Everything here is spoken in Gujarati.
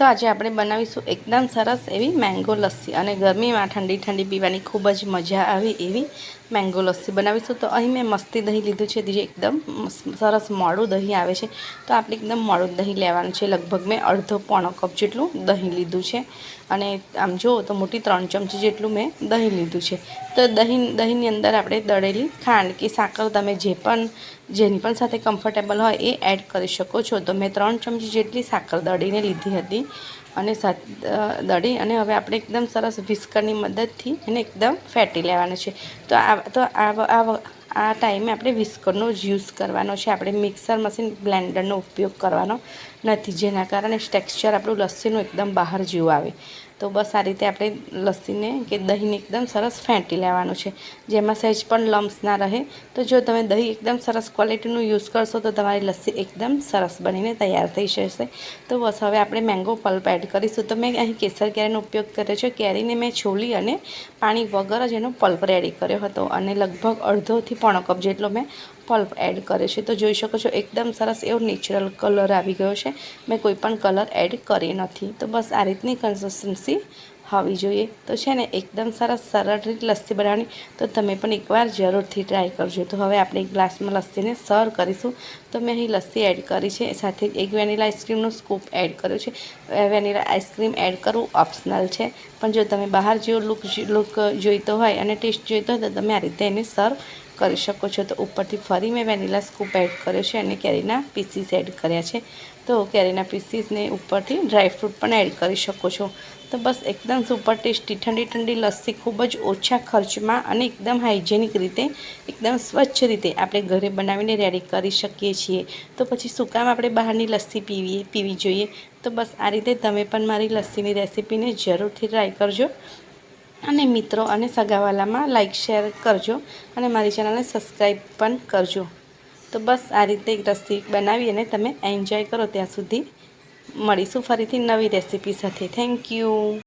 તો આજે આપણે બનાવીશું એકદમ સરસ એવી મેંગો લસ્સી. અને ગરમીમાં ઠંડી ઠંડી પીવાની ખૂબ જ મજા આવે એવી મેંગો લસ્સી બનાવીશું. તો અહીં મેં મસ્તી દહીં લીધું છે. જે એકદમ સરસ મોડું દહીં આવે છે. તો આપણે એકદમ મોડું દહીં લેવાનું છે. લગભગ મેં અડધો પોણો કપ જેટલું દહીં લીધું છે. અને આમ જુઓ તો મોટી ત્રણ ચમચી જેટલું મેં દહીં લીધું છે. તો દહીં, દહીંની અંદર આપણે દળેલી ખાંડ કે સાકર તમે જે પણ જેની પણ સાથે કમ્ફર્ટેબલ હોય એ એડ કરી શકો છો. તો મેં ત્રણ ચમચી જેટલી સાકર દળીને લીધી હતી અને દળી અને હવે આપણે એકદમ સરસ વિસ્કરની મદદથી એને એકદમ ફેટી લેવાનું છે. તો આ તો આ આ ટાઈમે આપણે વિસ્કરનો જ યુઝ કરવાનો છે. આપણે મિક્સર મશીન બ્લેન્ડરનો ઉપયોગ કરવાનો નથી, જેના કારણે ટેક્સચર આપણું લસ્સીનું એકદમ બહાર જેવું આવે. તો બસ આ રીતે આપણે લસ્સીને કે દહીંને એકદમ સરસ ફેંટી લેવાનું છે. જેમાં સહેજ પણ લમ્સ ના રહે. તો જો તમે દહીં એકદમ સરસ ક્વોલિટીનું યુઝ કરશો તો તમારી લસ્સી એકદમ સરસ બનીને તૈયાર થઈ જશે. તો બસ હવે આપણે મેંગો પલ્પ એડ કરીશું. તો મેં અહીં કેસર કેરીનો ઉપયોગ કર્યો છે. કેરીને મેં છોલી અને પાણી વગર જ એનો પલ્પ રેડી કર્યો હતો અને લગભગ અડધોથી પોણો કપ જેટલો મેં પલ્પ એડ કર્યો છે. તો જોઈ શકો છો એકદમ સરસ એવો નેચરલ કલર આવી ગયો છે. મેં કોઈ પણ કલર એડ કરી નથી. તો બસ આ રીતની કન્સિસ્ટન્સી હોવી જોઈએ. તો છે ને, એકદમ સરસ સરળ રીત લસ્સી બનાવવાની. તો તમે પણ એકવાર જરૂરથી ટ્રાય કરજો. તો હવે આપણે એક ગ્લાસમાં લસ્સીને સર્વ કરીશું. તો મેં અહીં લસ્સી એડ કરી છે. સાથે જ એક વેનીલા આઈસ્ક્રીમનો સ્કૂપ એડ કર્યો છે. વેનીલા આઈસ્ક્રીમ એડ કરવું ઓપ્શનલ છે. પણ જો તમે બહાર જેવો લુક લુક જોઈતો હોય અને ટેસ્ટ જોઈતો હોય, તો તમે આ રીતે એને સર્વ કરી શકો છો. તો ઉપરથી ફરી મેં વેનીલા સ્કૂપ એડ કર્યો છે અને કેરીના પીસીસ એડ કર્યા છે. તો કેરીના પીસીસને ઉપરથી ડ્રાયફ્રૂટ પણ એડ કરી શકો છો. તો બસ એકદમ સુપર ટેસ્ટી, ઠંડી ઠંડી લસ્સી ખૂબ જ ઓછા ખર્ચમાં અને એકદમ હાઇજેનિક રીતે, એકદમ સ્વચ્છ રીતે આપણે ઘરે બનાવીને રેડી કરી શકીએ છીએ. તો પછી શું કામ આપણે બહારની લસ્સી પીવી પીવી જોઈએ? તો બસ આ રીતે તમે પણ મારી લસ્સીની રેસીપીને જરૂરથી ટ્રાય કરજો. અને મિત્રો અને સગાવાલામાં લાઇક શેર કરજો અને મારી ચેનલને સબસ્ક્રાઈબ પણ કરજો. તો બસ આ રીતે એક રસી બનાવી અને તમે એન્જોય કરો ત્યાં સુધી. મળીશું ફરીથી નવી રેસીપી સાથે. Thank you